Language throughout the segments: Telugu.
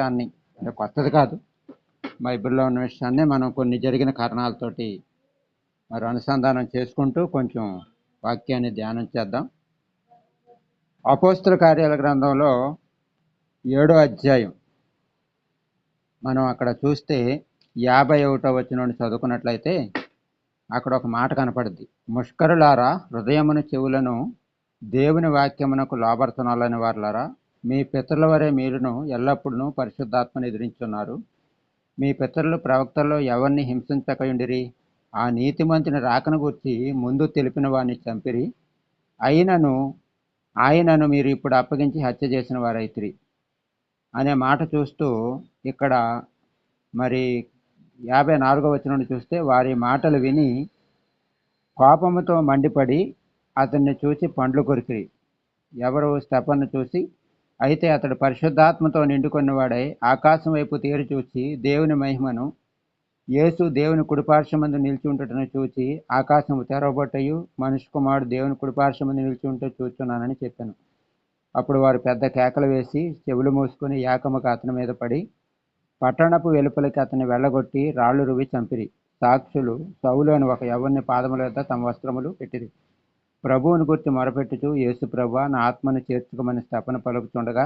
విషయాన్ని అంటే కొత్తది కాదు. బైబిల్లో ఉన్న విషయాన్ని మనం కొన్ని జరిగిన కారణాలతోటి మరి అనుసంధానం చేసుకుంటూ కొంచెం వాక్యాన్ని ధ్యానం చేద్దాం. అపోస్తుల కార్యాల గ్రంథంలో ఏడో అధ్యాయం. మనం అక్కడ చూస్తే యాభై ఒకటో వచ్చిన చదువుకున్నట్లయితే అక్కడ ఒక మాట కనపడుద్ది. ముష్కరులారా హృదయమును చెవులను దేవుని వాక్యమునకు లోబడుతున్నాలని వారులారా మీ పితరుల వరే మీరును ఎల్లప్పుడూ పరిశుద్ధాత్మను ఎదిరించున్నారు మీ పితరులు ప్రవక్తల్లో ఎవరిని హింసించకయుండిరి? ఆ నీతిమంతుని రాకను గురించి ముందు తెలిపిన వారిని చంపిరి. అయినను ఆయనను మీరు ఇప్పుడు అప్పగించి హత్య చేసిన వారైతిరి. అనే మాట చూస్తూ ఇక్కడ మరి యాభై నాలుగో వచ్చిన చూస్తే వారి మాటలు విని కోపముతో మండిపడి అతన్ని చూసి పండ్లు కొరికిరి. ఎవరు స్టెఫన్ను చూసి అయితే అతడు పరిశుద్ధాత్మతో నిండుకున్నవాడై ఆకాశం వైపు తీరు చూచి దేవుని మహిమను యేసు దేవుని కుడిపార్శ్వమందు నిలిచి ఉంటుటను చూచి ఆకాశము తెరవబట్టయు మనుషు కుమారుడు దేవుని కుడిపార్శ్వమందు నిలిచి ఉంటే చూచున్నానని చెప్పాను. అప్పుడు వారు పెద్ద కేకలు వేసి చెవులు మూసుకొని ఏకముగా అతని మీద పడి పట్టణపు వెలుపలికి అతన్ని వెళ్ళగొట్టి రాళ్ళు రువి చంపిరి. సాక్షులు సౌలు అని ఒక యవ్వని పాదముల వద్ద తమ వస్త్రములు పెట్టిరి. ప్రభువుని గుర్తి మొరపెట్టుచు యేసు ప్రభు నా ఆత్మను చేర్చుకోమని స్తపన పలుకుతుండగా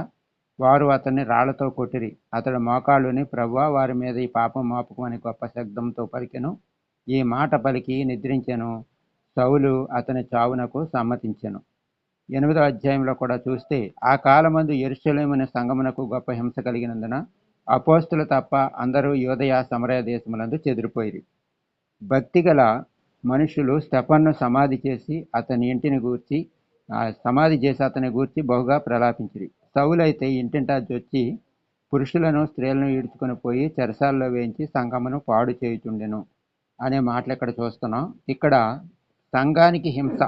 వారు అతన్ని రాళ్ళతో కొట్టిరి. అతడు మోకాళ్ళుని ప్రభు వారి మీద ఈ పాపం మోపకమని గొప్ప శబ్దంతో పలికెను. ఈ మాట పలికి నిద్రించెను. సౌలు అతని చావునకు సమ్మతించెను. ఎనిమిదో అధ్యాయంలో కూడా చూస్తే ఆ కాలమందు ఎరుసలేమనే సంగమునకు గొప్ప హింస కలిగినందున అపోస్తులు తప్ప అందరూ యోదయ సమరయ దేశములందు చెదిరిపోయిరి. భక్తిగల మనుషులు స్టెఫన్ను సమాధి చేసి అతని ఇంటిని గూర్చి సమాధి చేసి అతని గూర్చి బహుగా ప్రలాపించిరి. సౌలైతే ఇంటింటా వచ్చి పురుషులను స్త్రీలను ఈడ్చుకొని పోయి చెరసాల్లో వేయించి సంఘమును పాడు చేయుచుండెను అనే మాటలు ఇక్కడ చూస్తున్నాం. ఇక్కడ సంఘానికి హింస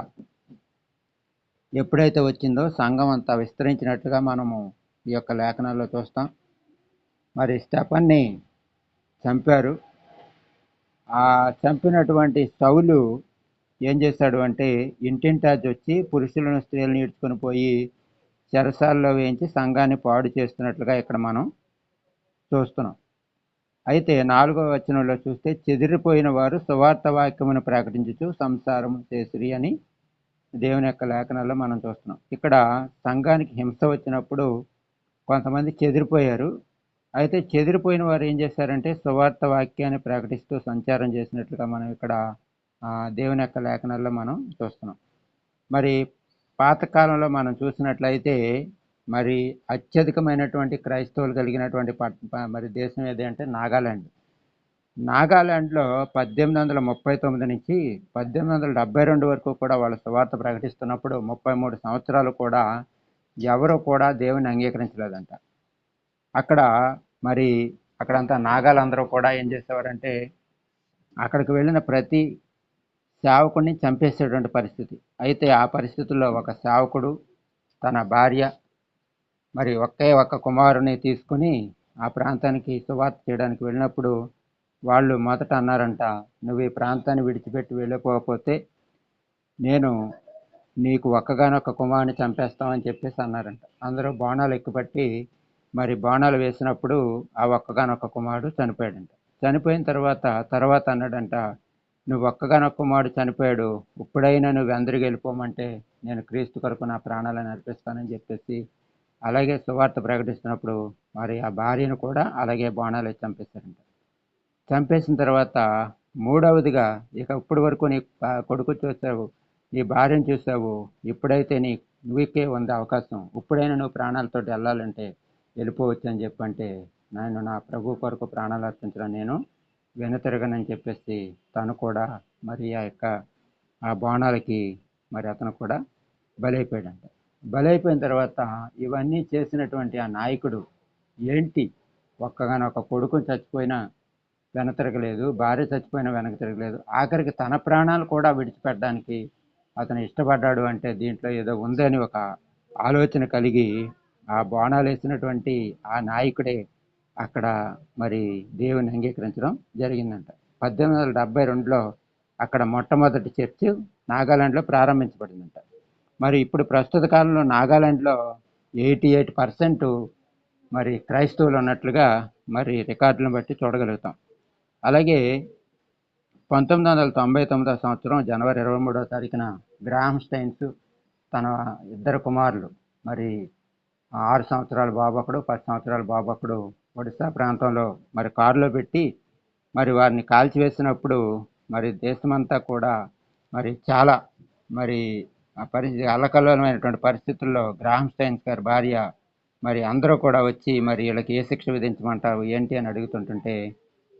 ఎప్పుడైతే వచ్చిందో సంఘం అంతా విస్తరించినట్టుగా మనము ఈ యొక్క లేఖనాల్లో చూస్తాం. మరి స్టెఫన్ని చంపారు. ఆ చంపినటువంటి సౌలు ఏం చేశాడు అంటే ఇంటింటాజ్ వచ్చి పురుషులను స్త్రీలను ఈడ్చుకొని పోయి చెరసాల్లో వేయించి సంఘాన్ని పాడు చేస్తున్నట్లుగా ఇక్కడ మనం చూస్తున్నాం. అయితే నాలుగవ వచనంలో చూస్తే చెదిరిపోయిన వారు సువార్త వాక్యమును ప్రకటించుచు సంసారం చేసిరి అని దేవుని యొక్క లేఖనాల్లో మనం చూస్తున్నాం. ఇక్కడ సంఘానికి హింస వచ్చినప్పుడు కొంతమంది చెదిరిపోయారు. అయితే చెదిరిపోయిన వారు ఏం చేశారంటే సువార్త వాక్యాన్ని ప్రకటిస్తూ సంచారం చేసినట్లుగా మనం ఇక్కడ దేవుని యొక్క లేఖనాల్లో మనం చూస్తున్నాం. మరి పాతకాలంలో మనం చూసినట్లయితే మరి అత్యధికమైనటువంటి క్రైస్తవులు కలిగినటువంటి పట్ మరి దేశం ఏది అంటే నాగాలాండ్. నాగాలాండ్లో పద్దెనిమిది వందల ముప్పై తొమ్మిది నుంచి పద్దెనిమిది వందల డెబ్బై రెండు వరకు కూడా వాళ్ళ సువార్త ప్రకటిస్తున్నప్పుడు ముప్పై మూడు సంవత్సరాలు కూడా ఎవరు కూడా దేవుని అంగీకరించలేదంట. అక్కడ మరి అక్కడంతా నాగాలందరూ కూడా ఏం చేసేవారంటే అక్కడికి వెళ్ళిన ప్రతి సేవకుడిని చంపేసేటువంటి పరిస్థితి. అయితే ఆ పరిస్థితుల్లో ఒక సేవకుడు తన భార్య మరి ఒకే ఒక్క కుమారుని తీసుకుని ఆ ప్రాంతానికి సువార్త చేయడానికి వెళ్ళినప్పుడు వాళ్ళు మొదట అన్నారంట నువ్వు ఈ ప్రాంతాన్ని విడిచిపెట్టి వెళ్ళిపోకపోతే నేను నీకు ఒక్కగానొక్క కుమారుని చంపేస్తామని చెప్పేసి అన్నారంట. అందరూ బాణాలు ఎక్కుపట్టి మరి బాణాలు వేసినప్పుడు ఆ ఒక్కగానొక్క కుమారుడు చనిపోయాడంట. చనిపోయిన తర్వాత తర్వాత అన్నాడంట నువ్వు ఒక్కగానొక్క కుమారుడు చనిపోయాడు ఇప్పుడైనా నువ్వు అందరికి వెళ్ళిపోమంటే నేను క్రీస్తు కొరకు నా ప్రాణాలను అర్పిస్తానని చెప్పేసి అలాగే సువార్త ప్రకటిస్తున్నప్పుడు మరి ఆ భార్యను కూడా అలాగే బాణాలు చంపేశారంట చంపేసిన తర్వాత మూడవదిగా ఇక ఇప్పటి వరకు నీ కొడుకు చూసావు నీ భార్యను చూసావు ఇప్పుడైతే నీ నువ్వుకే ఉంది అవకాశం. ఇప్పుడైనా నువ్వు ప్రాణాలతోటి వెళ్ళాలంటే వెళ్ళిపోవచ్చు అని చెప్పంటే నేను నా ప్రభు కొరకు ప్రాణాలు అర్పించడం నేను వెనుతిరగనని చెప్పేసి తను కూడా మరి ఆ యొక్క ఆ బాణాలకి మరి అతను కూడా బలైపోయాడంట. బలైపోయిన తర్వాత ఇవన్నీ చేసినటువంటి ఆ నాయకుడు ఏంటి? ఒక్కగానొక్క కొడుకుని చచ్చిపోయినా వెనక తిరగలేదు భార్య చచ్చిపోయినా వెనక తిరగలేదు. ఆఖరికి తన ప్రాణాలు కూడా విడిచిపెట్టడానికి అతను ఇష్టపడ్డాడు అంటే దీంట్లో ఏదో ఉందని ఒక ఆలోచన కలిగి ఆ బాణాలు వేసినటువంటి ఆ నాయకుడే అక్కడ మరి దేవుని అంగీకరించడం జరిగిందంట. పద్దెనిమిది వందల డెబ్బై రెండులో అక్కడ మొట్టమొదటి చర్చ్ నాగాలాండ్లో ప్రారంభించబడిందంట. మరి ఇప్పుడు ప్రస్తుత కాలంలో నాగాలాండ్లో ఎయిటీ ఎయిట్ పర్సెంట్ మరి క్రైస్తవులు ఉన్నట్లుగా మరి రికార్డులను బట్టి చూడగలుగుతాం. అలాగే పంతొమ్మిది వందల తొంభై తొమ్మిదో సంవత్సరం జనవరి ఇరవై మూడో తారీఖున గ్రామ్ స్టైన్స్ తన ఇద్దరు కుమారులు మరి ఆరు సంవత్సరాల బాబు ఒకడు పది సంవత్సరాల బాబు ఒకడు ఒడిశా ప్రాంతంలో మరి కారులో పెట్టి మరి వారిని కాల్చివేసినప్పుడు మరి దేశమంతా కూడా మరి చాలా మరి ఆ పరిస్థితి అల్లకల్లోలమైనటువంటి పరిస్థితుల్లో గ్రాహం స్టైన్స్ గారి భార్య మరి అందరూ కూడా వచ్చి మరి వీళ్ళకి ఏ శిక్ష విధించమంటారు ఏంటి అని అడుగుతుంటుంటే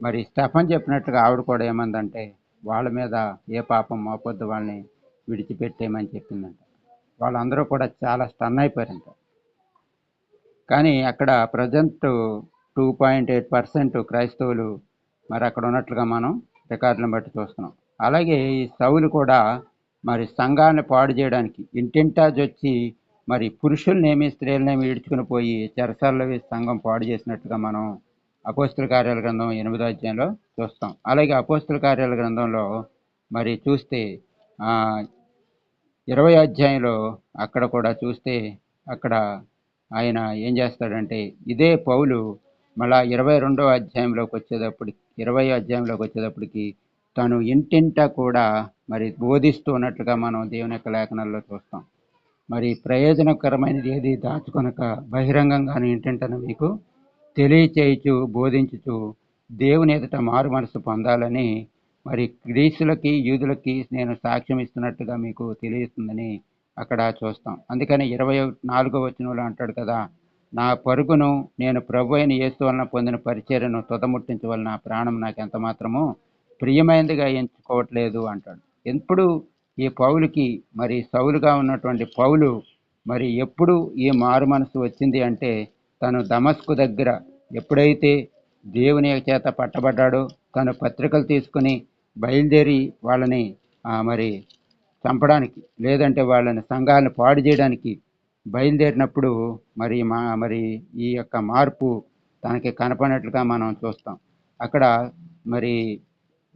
మరి స్టెఫన్ చెప్పినట్టుగా ఆవిడ కూడా ఏమందంటే వాళ్ళ మీద ఏ పాపం మోపొద్దు వాళ్ళని విడిచిపెట్టేయమని చెప్పిందంట. వాళ్ళందరూ కూడా చాలా స్టన్ అయిపోయారంట. కానీ అక్కడ present two point eight percent క్రైస్తవులు మరి అక్కడ ఉన్నట్లుగా మనం రికార్డులను బట్టి చూస్తున్నాం. అలాగే ఈ సౌలు కూడా మరి సంఘాన్ని పాడు చేయడానికి ఇంటింటాజ్ వచ్చి మరి పురుషులనేమి స్త్రీలనేమి ఈడ్చుకుని పోయి చెరసాల్లో వేసి సంఘం పాడు చేసినట్టుగా మనం అపోస్తుల కార్యాల గ్రంథం ఎనిమిదో అధ్యాయంలో చూస్తాం. అలాగే అపోస్తుల కార్యాల గ్రంథంలో మరి చూస్తే ఇరవై అధ్యాయంలో అక్కడ కూడా చూస్తే అక్కడ ఆయన ఏం చేస్తాడంటే ఇదే పౌలు మళ్ళా ఇరవై రెండో అధ్యాయంలోకి వచ్చేటప్పటికి ఇరవై అధ్యాయంలోకి వచ్చేటప్పటికి తను ఇంటింట కూడా మరి బోధిస్తూ ఉన్నట్లుగా మనం దేవుని యొక్క లేఖనాల్లో చూస్తాం. మరి ప్రయోజనకరమైనది ఏది దాచుకొనక బహిరంగంగాను ఇంటింటను మీకు తెలియచేయచు బోధించుచు దేవుని ఎదుట మారు మనసు పొందాలని మరి గ్రీసులకి యూదులకి నేను సాక్ష్యం ఇస్తున్నట్టుగా మీకు తెలియస్తుందని అక్కడ చూస్తాం. అందుకని ఇరవై నాలుగో వచనంలో అంటాడు కదా నా పరుగును నేను ప్రభు అయిన యేసు వలన పొందిన పరిచర్యను తుదముట్టించవలన వలన ప్రాణం నాకు ఎంత మాత్రమో ప్రియమైనదిగా ఎంచుకోవట్లేదు అంటాడు. ఎప్పుడు ఈ పౌలుకి మరి సౌలుగా ఉన్నటువంటి పౌలు మరి ఎప్పుడు ఈ మారు మనసు వచ్చింది అంటే తను దమస్కు దగ్గర ఎప్పుడైతే దేవుని చేత పట్టబడ్డాడో తను పత్రికలు తీసుకుని బయలుదేరి వాళ్ళని ఆ, మరి చంపడానికి లేదంటే వాళ్ళని సంఘాలను పాడు చేయడానికి బయలుదేరినప్పుడు మరి మా మరి ఈ యొక్క మార్పు తనకి కనపడినట్లుగా మనం చూస్తాం. అక్కడ మరి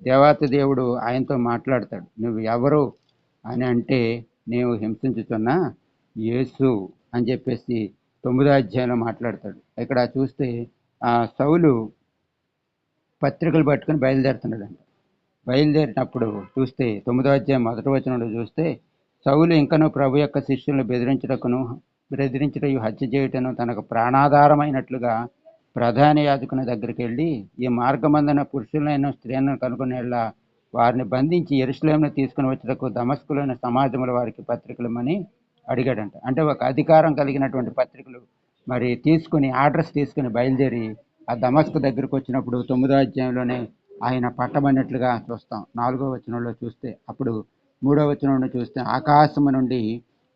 దేవాతి దేవుడు ఆయనతో మాట్లాడతాడు. నువ్వు ఎవరు అని అంటే నేను హింసించుతున్నా యేసు అని చెప్పేసి తొమ్మిదో అధ్యాయంలో మాట్లాడతాడు. ఇక్కడ చూస్తే ఆ సౌలు పత్రికలు పట్టుకుని బయలుదేరుతున్నాడంట. బయలుదేరినప్పుడు చూస్తే తొమ్మిదో అధ్యాయం మొదటి వచనంలో చూస్తే సౌలు ఇంకను ప్రభు యొక్క శిష్యులను బెదిరించుటకును బెదిరించటయు హత్య చేయటను తనకు ప్రాణాధారమైనట్లుగా ప్రధాన యాజకుని దగ్గరికి వెళ్ళి ఈ మార్గమందన పురుషులైన స్త్రీలను కనుగొనేలా వారిని బంధించి ఎరుసలేంను తీసుకుని వచ్చుటకు దమస్కులైన సమాజముల వారికి పత్రికలమని అడిగాడంట. అంటే ఒక అధికారం కలిగినటువంటి పత్రికలు మరి తీసుకుని ఆర్డర్స్ తీసుకుని బయలుదేరి ఆ దమస్కు దగ్గరకు వచ్చినప్పుడు తొమ్మిదో అధ్యాయంలోనే ఆయన పట్టబడినట్లుగా చూస్తాం. నాలుగో వచనంలో చూస్తే అప్పుడు మూడో వచనంలో చూస్తే ఆకాశము నుండి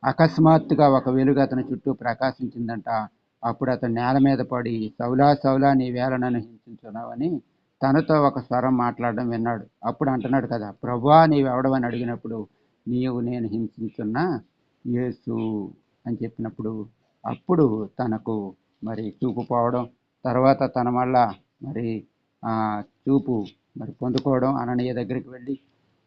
అకస్మాత్తుగా ఒక వెలుగు అతని చుట్టూ ప్రకాశించిందంట. అప్పుడు అతను నేల మీద పడి సౌలా సౌలా నీ వేళను నన్ను హింసించున్నావని తనతో ఒక స్వరం మాట్లాడడం విన్నాడు. అప్పుడు అంటున్నాడు కదా ప్రభువా నీవు అడిగినప్పుడు నీవు నేను హింసించున్న యేసు అని చెప్పినప్పుడు అప్పుడు తనకు మరి చూపు పోవడం తర్వాత తన మళ్ళా మరి చూపు మరి పొందుకోవడం అననీయ దగ్గరికి వెళ్ళి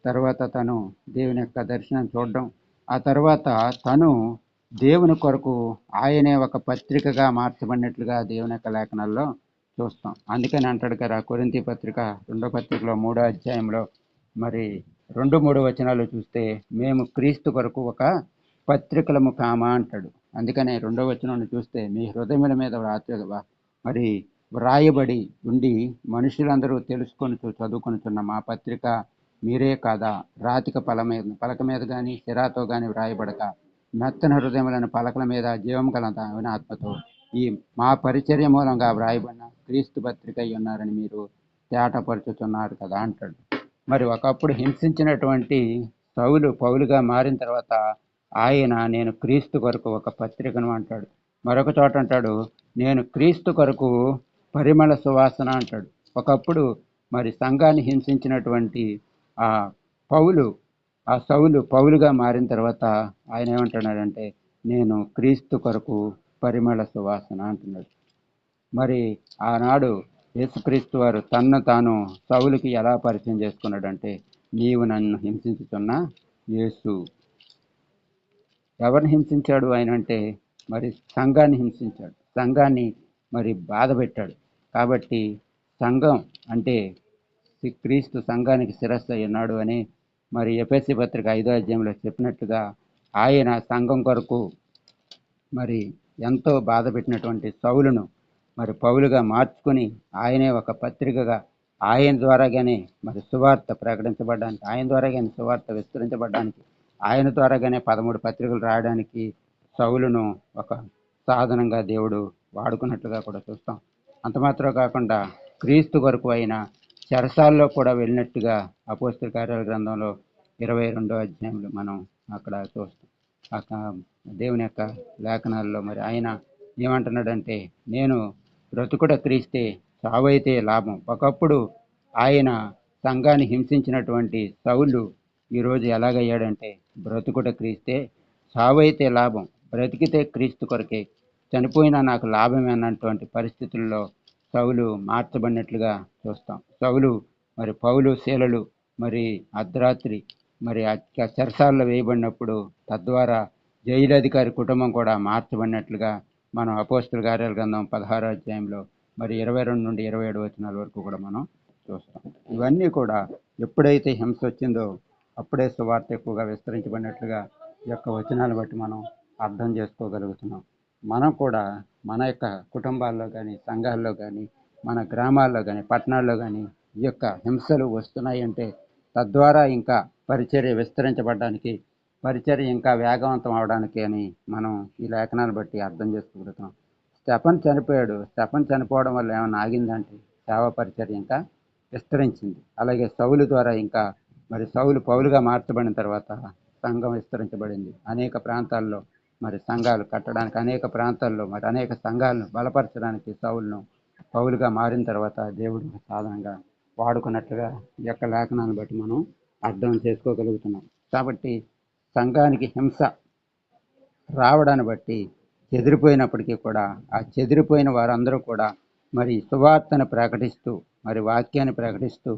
తర్వాత తను దేవుని యొక్క దర్శనం చూడడం. ఆ తర్వాత తను దేవుని కొరకు ఆయనే ఒక పత్రికగా మార్చబడినట్లుగా దేవుని యొక్క లేఖనాల్లో చూస్తాం. అందుకని అంటాడు కదా కొరింతి పత్రిక రెండో పత్రికలో మూడో అధ్యాయంలో మరి రెండు మూడు వచనాలు చూస్తే మేము క్రీస్తు కొరకు ఒక పత్రికలము కామా అంటాడు. అందుకనే రెండో వచనం చూస్తే మీ హృదయముల మీద రాత్రి మరి వ్రాయబడి ఉండి మనుషులందరూ తెలుసుకొని చదువుకొనుచున్న మా పత్రిక మీరే కాదా? రాతిక పల మీద పలక మీద కానీ సిరాతో కానీ వ్రాయబడక మెత్తన హృదయములను పలకల మీద జీవం కలదా ఆత్మతో ఈ మా పరిచర్య మూలంగా వ్రాయబడిన క్రీస్తు పత్రిక అయి ఉన్నారని మీరు తేటపరుచుతున్నారు కదా అంటాడు. మరి ఒకప్పుడు హింసించినటువంటి సౌలు పౌలుగా మారిన తర్వాత ఆయన నేను క్రీస్తు కొరకు ఒక పత్రికను అంటాడు. మరొక చోట అంటాడు నేను క్రీస్తు కొరకు పరిమళ సువాసన అంటాడు. ఒకప్పుడు మరి సంఘాన్ని హింసించినటువంటి ఆ పౌలు ఆ సౌలు పౌలుగా మారిన తర్వాత ఆయన ఏమంటున్నాడంటే నేను క్రీస్తు కొరకు పరిమళ సువాసన అంటున్నాడు. మరి ఆనాడు యేసుక్రీస్తు వారు తన్ను తాను సౌలుకి ఎలా పరిచయం చేసుకున్నాడంటే నీవు నన్ను హింసించుతున్న యేసు. ఎవరిని హింసించాడు ఆయన అంటే మరి సంఘాన్ని హింసించాడు. సంఘాన్ని మరి బాధ పెట్టాడు కాబట్టి సంఘం అంటే శ్రీ క్రీస్తు సంఘానికి శిరస్సు అయి ఉన్నాడు అని మరి ఎపిఎస్సి పత్రిక ఐదో అధ్యాయంలో చెప్పినట్టుగా ఆయన సంఘం కొరకు మరి ఎంతో బాధ పెట్టినటువంటి సౌలును మరి పౌలుగా మార్చుకుని ఆయనే ఒక పత్రికగా ఆయన ద్వారాగానే మరి సువార్త ప్రకటించబడడానికి ఆయన ద్వారాగానే సువార్త విస్తరించబడడానికి ఆయన ద్వారాగానే పదమూడు పత్రికలు రాయడానికి సౌలును ఒక సాధనంగా దేవుడు వాడుకున్నట్లుగా కూడా చూస్తాం. అంత మాత్రం కాకుండా క్రీస్తు కొరకు అయిన చెరసాల్లో కూడా వెళ్ళినట్టుగా అపోస్తల కార్యాల గ్రంథంలో ఇరవై రెండో అధ్యాయంలో మనం అక్కడ చూస్తాం. దేవుని యొక్క లేఖనాల్లో మరి ఆయన ఏమంటున్నాడంటే నేను బ్రతుకుడ క్రీస్తే సావైతే లాభం. ఒకప్పుడు ఆయన సంఘాన్ని హింసించినటువంటి సౌలు ఈరోజు ఎలాగయ్యాడంటే బ్రతుకుట క్రీస్తే సావైతే లాభం. బ్రతికితే క్రీస్తు కొరకే. చనిపోయినా నాకు లాభమే అన్నటువంటి పరిస్థితుల్లో సౌలు మార్చబడినట్లుగా చూస్తాం. సౌలు మరి పౌలు శీలలు మరి అర్ధరాత్రి మరి చెరసాల్లో వేయబడినప్పుడు తద్వారా జైలు అధికారి కుటుంబం కూడా మార్చబడినట్లుగా మనం అపోస్తుల కార్యాల గ్రంథం పదహారో అధ్యాయంలో మరి ఇరవై రెండు నుండి ఇరవై ఏడు వచనాల వరకు కూడా మనం చూస్తాం. ఇవన్నీ కూడా ఎప్పుడైతే హింస వచ్చిందో అప్పుడే సువార్త ఎక్కువగా విస్తరించబడినట్లుగా ఈ యొక్క వచనాలు బట్టి మనం అర్థం చేసుకోగలుగుతున్నాం. మనం కూడా మన యొక్క కుటుంబాల్లో కానీ సంఘాల్లో కానీ మన గ్రామాల్లో కానీ పట్టణాల్లో కానీ ఈ యొక్క హింసలు వస్తున్నాయి అంటే తద్వారా ఇంకా పరిచర్య విస్తరించబడడానికి పరిచర్య ఇంకా వేగవంతం అవడానికి అని మనం ఈ లేఖనాన్ని బట్టి అర్థం చేసుకోగలుగుతాం స్టెఫన్ చనిపోయాడు. స్టెఫన్ చనిపోవడం వల్ల ఏమైనా ఆగిందంటే సేవా పరిచర్య ఇంకా విస్తరించింది. అలాగే సౌలు ద్వారా ఇంకా మరి సౌలు పౌలుగా మార్చబడిన తర్వాత సంఘం విస్తరించబడింది. అనేక ప్రాంతాల్లో మరి సంఘాలు కట్టడానికి అనేక ప్రాంతాల్లో మరి అనేక సంఘాలను బలపరచడానికి సౌలును పౌలుగా మారిన తర్వాత దేవుడు సాధనంగా వాడుకున్నట్లుగా ఈ యొక్క లేఖనాన్ని బట్టి మనం అర్థం చేసుకోగలుగుతున్నాం. కాబట్టి సంఘానికి హింస రావడాన్ని బట్టి చెదిరిపోయినప్పటికీ కూడా ఆ చెదిరిపోయిన వారందరూ కూడా మరి సువార్తను ప్రకటిస్తూ మరి వాక్యాన్ని ప్రకటిస్తూ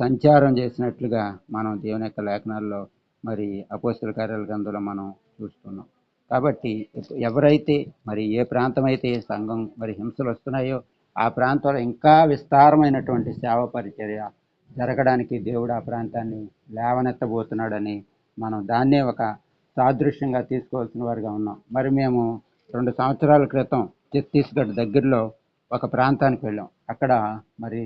సంచారం చేసినట్లుగా మనం దేవుని యొక్క లేఖనాల్లో మరి అపోస్తుల కార్యాల గ్రంథంలో మనం చూస్తున్నాం. కాబట్టి ఎవరైతే మరి ఏ ప్రాంతమైతే సంఘం మరి హింసలు వస్తున్నాయో ఆ ప్రాంతంలో ఇంకా విస్తారమైనటువంటి సేవ పరిచర్య జరగడానికి దేవుడు ఆ ప్రాంతాన్ని లేవనెత్తబోతున్నాడని మనం దాన్నే ఒక సాదృశ్యంగా తీసుకోవాల్సిన వారిగా ఉన్నాం. మరి మేము రెండు సంవత్సరాల క్రితం ఛత్తీస్గఢ్ దగ్గరలో ఒక ప్రాంతానికి వెళ్ళాం. అక్కడ మరి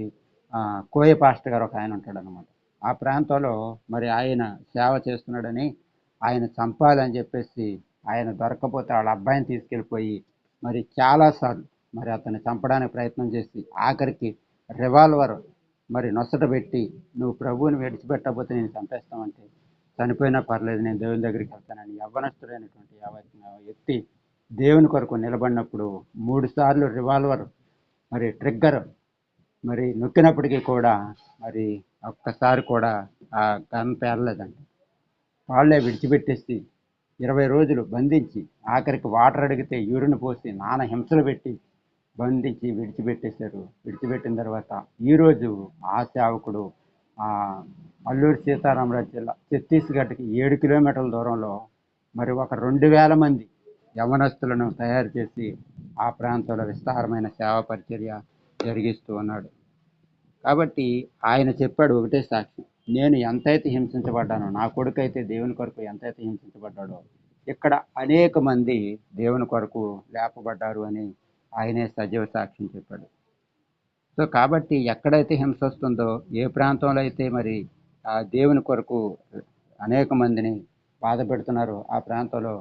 కోయ పాస్టర్ గారు ఒక ఆయన ఉంటాడు అనమాట ఆ ప్రాంతంలో మరి ఆయన సేవ చేస్తున్నాడని ఆయన చంపాలని చెప్పేసి ఆయన దొరకపోతే వాళ్ళ అబ్బాయిని తీసుకెళ్ళిపోయి మరి చాలాసార్లు మరి అతన్ని చంపడానికి ప్రయత్నం చేసి ఆఖరికి రివాల్వర్ మరి నొసట పెట్టి నువ్వు ప్రభువుని విడిచిపెట్టకపోతే నేను చంపేస్తామంటే చనిపోయినా పర్లేదు నేను దేవుని దగ్గరికి వెళ్తానని యవ్వనస్తుడైనటువంటి ఎత్తి దేవుని కొరకు నిలబడినప్పుడు మూడుసార్లు రివాల్వర్ మరి ట్రిగ్గర్ మరి నొక్కినప్పటికీ కూడా మరి ఒక్కసారి కూడా ఆ గన్ పేరలేదంట వాళ్ళే విడిచిపెట్టేసి ఇరవై రోజులు బంధించి ఆఖరికి వాటర్ అడిగితే యూరిన్ పోసి నాన్న హింసలు పెట్టి బంధించి విడిచిపెట్టేశారు. విడిచిపెట్టిన తర్వాత ఈరోజు ఆ సేవకుడు ఆ అల్లూరు సీతారామరాజు జిల్లా ఛత్తీస్గఢ్కి ఏడు కిలోమీటర్ల దూరంలో మరి ఒక రెండు వేల మంది యవనస్తులను తయారు చేసి ఆ ప్రాంతంలో విస్తారమైన సేవా పరిచర్య జరిగిస్తూ ఉన్నాడు. కాబట్టి ఆయన చెప్పాడు ఒకటే సాక్షి నేను ఎంతైతే హింసించబడ్డానో నా కొడుకు అయితే దేవుని కొరకు ఎంతైతే హింసించబడ్డాడో ఇక్కడ అనేక మంది దేవుని కొరకు లేపబడ్డారు అని ఆయనే సజీవ సాక్ష్యం చెప్పాడు. సో కాబట్టి ఎక్కడైతే హింస వస్తుందో ఏ ప్రాంతంలో అయితే మరి ఆ దేవుని కొరకు అనేక మందిని బాధ పెడుతున్నారో ఆ ప్రాంతంలో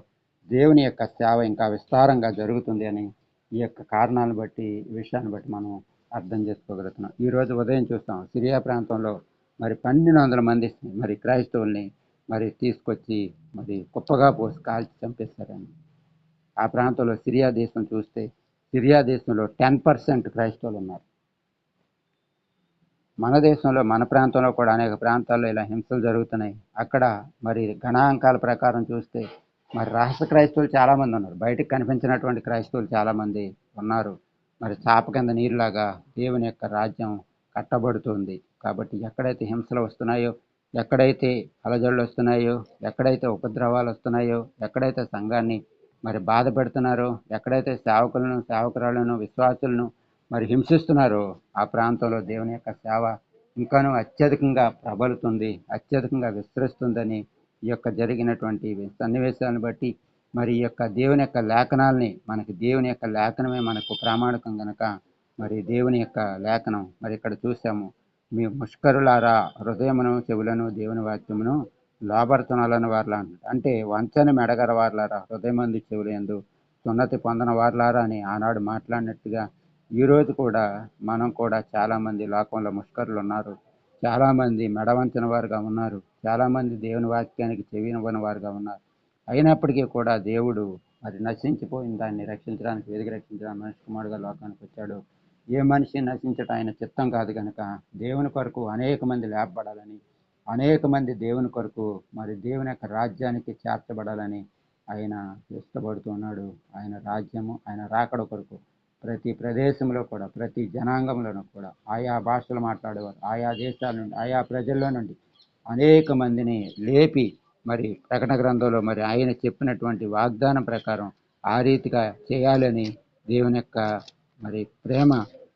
దేవుని యొక్క సేవ ఇంకా విస్తారంగా జరుగుతుంది అని ఈ యొక్క కారణాలను బట్టి విషయాన్ని బట్టి మనం అర్థం చేసుకోగలుగుతున్నాం. ఈరోజు ఉదయం చూస్తాం సిరియా ప్రాంతంలో మరి పన్నెండు వందల మంది మరి క్రైస్తవుల్ని మరి తీసుకొచ్చి మరి కుప్పగా పోసి కాల్చి చంపేశారని ఆ ప్రాంతంలో సిరియా దేశం చూస్తే సిరియా దేశంలో టెన్ పర్సెంట్ క్రైస్తవులు ఉన్నారు మన దేశంలో మన ప్రాంతంలో కూడా అనేక ప్రాంతాల్లో ఇలా హింసలు జరుగుతున్నాయి. అక్కడ మరి గణాంకాల ప్రకారం చూస్తే మరి రహస్య క్రైస్తవులు చాలామంది ఉన్నారు. బయటకు కనిపించినటువంటి క్రైస్తవులు చాలామంది ఉన్నారు. మరి చాప కింద నీరులాగా దేవుని యొక్క రాజ్యం కట్టబడుతుంది. కాబట్టి ఎక్కడైతే హింసలు వస్తున్నాయో ఎక్కడైతే అలజడులు వస్తున్నాయో ఎక్కడైతే ఉపద్రవాలు వస్తున్నాయో ఎక్కడైతే సంఘాన్ని మరి బాధ పెడుతున్నారో ఎక్కడైతే సేవకులను సేవకురాలను విశ్వాసులను మరి హింసిస్తున్నారో ఆ ప్రాంతంలో దేవుని యొక్క సేవ ఇంకానూ అత్యధికంగా ప్రబలుతుంది అత్యధికంగా విస్తరిస్తుందని ఈ యొక్క జరిగినటువంటి సన్నివేశాలను బట్టి మరి ఈ యొక్క దేవుని యొక్క లేఖనాల్ని మనకి దేవుని యొక్క లేఖనమే మనకు ప్రామాణికం కనుక మరి దేవుని యొక్క లేఖనం మరి ఇక్కడ చూసాము. మీ ముష్కరులారా హృదయమును చెవులను దేవుని వాక్యమును లోబడుతున్నాలని వారులా అంటే వంచని మెడగర వారులారా హృదయమందు చెవులు ఎందు సున్నతి పొందన వారులారా అని ఆనాడు మాట్లాడినట్టుగా ఈ రోజు కూడా మనం కూడా చాలామంది లోకంలో ముష్కరులు ఉన్నారు. చాలామంది మెడవంచిన వారుగా ఉన్నారు. చాలామంది దేవుని వాక్యానికి చెవినవ్వని వారుగా ఉన్నారు. అయినప్పటికీ కూడా దేవుడు మరి నశించిపోయిన దాన్ని రక్షించడానికి వెదిగి రక్షించడానికి మనిషి కుమారుగా లోకానికి వచ్చాడు. ఏ మనిషి నశించడం ఆయన చిత్తం కాదు కనుక దేవుని కొరకు అనేక మంది లేపబడాలని అనేక మంది దేవుని కొరకు మరి దేవుని యొక్క రాజ్యానికి చేర్చబడాలని ఆయన ఇష్టపడుతున్నాడు ఆయన రాజ్యము ఆయన రాకడ కొరకు ప్రతి ప్రదేశంలో కూడా ప్రతి జనాంగంలోనూ కూడా ఆయా భాషలు మాట్లాడేవారు. ఆయా దేశాల నుండి ఆయా ప్రజల్లో నుండి అనేక మందిని లేపి మరి ప్రకటన గ్రంథంలో మరి ఆయన చెప్పినటువంటి వాగ్దానం ప్రకారం ఆ రీతిగా చేయాలని దేవుని యొక్క మరి ప్రేమ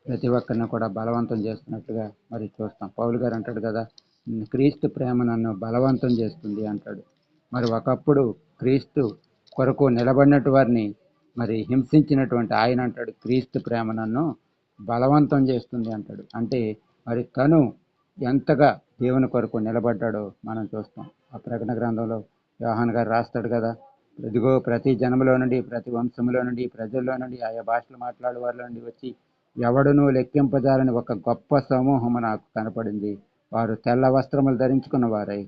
ప్రతి ఒక్కరిని కూడా బలవంతం చేస్తున్నట్టుగా మరి చూస్తాం. పౌలు గారు అంటాడు కదా క్రీస్తు ప్రేమ నన్ను బలవంతం చేస్తుంది అంటాడు. మరి ఒకప్పుడు క్రీస్తు కొరకు నిలబడినట్టు వారిని మరి హింసించినటువంటి ఆయన అంటాడు క్రీస్తు ప్రేమ నన్ను బలవంతం చేస్తుంది అంటాడు. అంటే మరి తను ఎంతగా దేవుని కొరకు నిలబడ్డాడో మనం చూస్తాం. ఆ ప్రకటన గ్రంథంలో వ్యవహాన్ గారు రాస్తాడు కదా ఇదిగో ప్రతి జనములో నుండి ప్రతి వంశంలో నుండి ప్రజల్లో నుండి ఆయా భాషలు మాట్లాడే వారిలో నుండి వచ్చి ఎవడునూ లెక్కింపజాలని ఒక గొప్ప సమూహము నాకు కనపడింది. వారు తెల్ల వస్త్రములు ధరించుకున్న వారై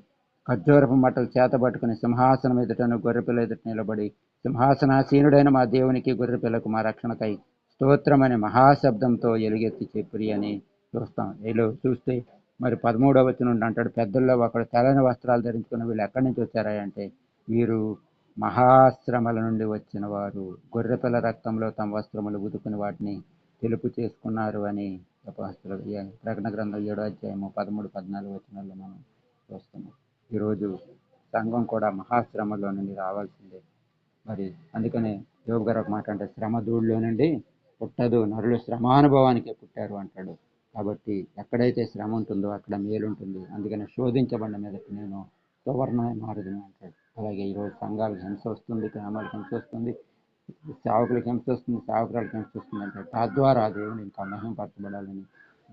ఖర్జూరపు మట్టలు చేతబట్టుకుని సింహాసనం ఎదుటను గొర్రెపిల్ల ఎదుట నిలబడి సింహాసనాసీనుడైన మా దేవునికి గొర్రెపిల్లకు మా రక్షణకై స్తోత్రమనే మహాశబ్దంతో ఎలుగెత్తి చెప్పురి అని చూస్తాం. ఏలో చూస్తే మరి పదమూడవ నుండి అంటాడు పెద్దల్లో ఒకడు తెల్లని వస్త్రాలు ధరించుకున్న వీళ్ళు ఎక్కడి నుంచి వచ్చారా అంటే వీరు మహాశ్రమల నుండి వచ్చిన వారు గొర్రెపిల్ల రక్తంలో తమ వస్త్రములు ఉదుకుని వాటిని తెలుపు చేసుకున్నారు అని అపోస్తలుడు ప్రకటన గ్రంథం ఏడో అధ్యాయము పదమూడు పద్నాలుగు వచనాల్లో మనం చూస్తున్నాం. ఈరోజు సంఘం కూడా మహాశ్రమలో నుండి రావాల్సిందే. మరి అందుకనే యోగ గారు ఒక మాట అంటే శ్రమ దూడిలో నుండి పుట్టదు నరులు శ్రమానుభవానికే పుట్టారు అంటాడు. కాబట్టి ఎక్కడైతే శ్రమ ఉంటుందో అక్కడ మేలు ఉంటుంది అందుకని శోధించబడిన మీదకి నేను సువర్ణ మారుదును అంటాడు. అలాగే ఈరోజు సంఘాలకు హింస వస్తుంది గ్రామాలకు హింస వస్తుంది. సేవకులకు ఎంత వస్తుంది సేవకురాలకు ఎంత వస్తుంది అంటే తద్వారా దేవుని ఇంకా మహిమపరచబడాలని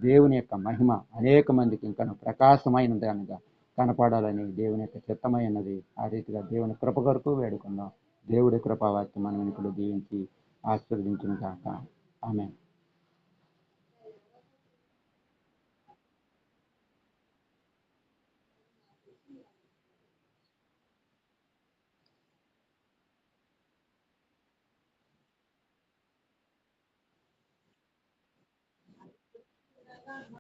దేవుని యొక్క మహిమ అనేక మందికి ఇంకా ప్రకాశమైన దానిగా కనపడాలని దేవుని యొక్క చిత్తమైనది. ఆ రీతిగా దేవుని కృప కొరకు వేడుకుందాం. దేవుడి కృపావాక్యం మనం ఇప్పుడు దీవించి ఆశీర్వదించిన కాక ఆమె